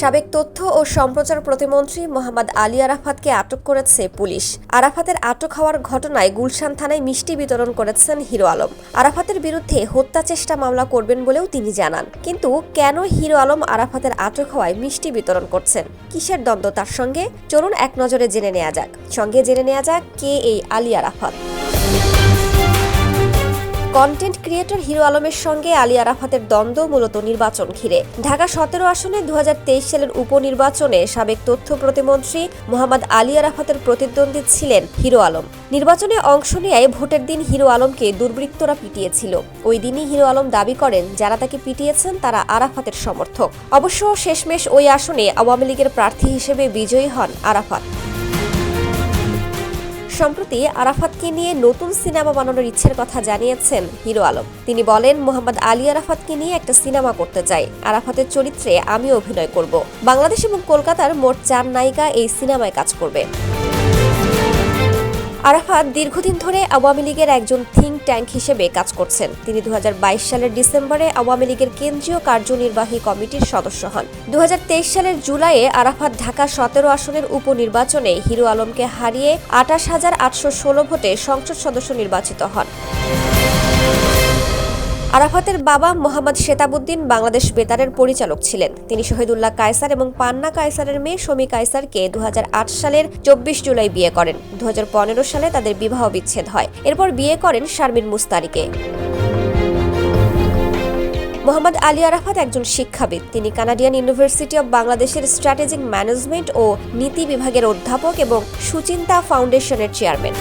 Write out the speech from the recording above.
সাবেক তথ্য ও সম্প্রচার প্রতিমন্ত্রী মোহাম্মদ আলী আরাফাতকে আটক করেছে পুলিশ। আরাফাতের আটক হওয়ার ঘটনায় গুলশান থানায় মিষ্টি বিতরণ করেছেন হিরো আলম। আরাফাতের বিরুদ্ধে হত্যা চেষ্টা মামলা করবেন বলেও তিনি জানান। কিন্তু কেন হিরো আলম আরাফাতের আটক হওয়ায় মিষ্টি বিতরণ করছেন? কিসের দ্বন্দ্ব তার সঙ্গে? চলুন এক নজরে জেনে নেওয়া যাক। সঙ্গে জেনে নেওয়া যাক কে এই আলী আরাফাত। কন্টেন্ট ক্রিয়েটর হিরো আলমের সঙ্গে আলী আরাফাতের দ্বন্দ্ব মূলত নির্বাচন ঘিরে। ঢাকা সতেরো আসনে দু হাজার তেইশ সালের উপনির্বাচনে সাবেক তথ্য প্রতিমন্ত্রী মোহাম্মদ আলী আরাফাতের প্রতিদ্বন্দ্বী ছিলেন হিরো আলম। নির্বাচনে অংশ নেয় ভোটের দিন হিরো আলমকে দুর্বৃত্তরা পিটিয়েছিল। ওই দিনই হিরো আলম দাবি করেন, যারা তাকে পিটিয়েছেন তারা আরাফাতের সমর্থক। অবশ্য শেষমেশ ওই আসনে আওয়ামী লীগের প্রার্থী হিসেবে বিজয়ী হন আরাফাত। সম্প্রতি আরাফাতকে নিয়ে নতুন সিনেমা বানানোর ইচ্ছের কথা জানিয়েছেন হিরো আলম। তিনি বলেন, মোহাম্মদ আলী আরাফাতকে নিয়ে একটা সিনেমা করতে চাই। আরাফাতের চরিত্রে আমি অভিনয় করব। বাংলাদেশ এবং কলকাতার মোট চার নায়িকা এই সিনেমায় কাজ করবে। আরাফাত দীর্ঘদিন ধরে আওয়ামী লীগের একজন থিঙ্ক ট্যাঙ্ক হিসেবে কাজ করছেন। তিনি দু হাজার বাইশ সালের ডিসেম্বরে আওয়ামী লীগের কেন্দ্রীয় কার্যনির্বাহী কমিটির সদস্য হন। দু হাজার তেইশ সালের জুলাইয়ে আরাফাত ঢাকা সতেরো আসনের উপনির্বাচনে হিরো আলমকে হারিয়ে আটাশ হাজার আটশো ষোলো ভোটে সংসদ সদস্য নির্বাচিত হন। আরাফাতের বাবা মোহাম্মদ শেতাবুদ্দিন বাংলাদেশ বেতারের পরিচালক ছিলেন। তিনি শহীদুল্লাহ কায়সার এবং পান্না কায়সারের মেয়ে শমী কায়সারকে দু হাজার আট সালের চব্বিশ জুলাই বিয়ে করেন। দু হাজার পনেরো সালে তাদের বিবাহ বিচ্ছেদ হয়। এরপর বিয়ে করেন শারমিন মুস্তারিকে। মোহাম্মদ আলী আরাফাত একজন শিক্ষাবিদ। তিনি কানাডিয়ান ইউনিভার্সিটি অব বাংলাদেশের স্ট্র্যাটেজিক ম্যানেজমেন্ট ও নীতি বিভাগের অধ্যাপক এবং সুচিন্তা ফাউন্ডেশনের চেয়ারম্যান।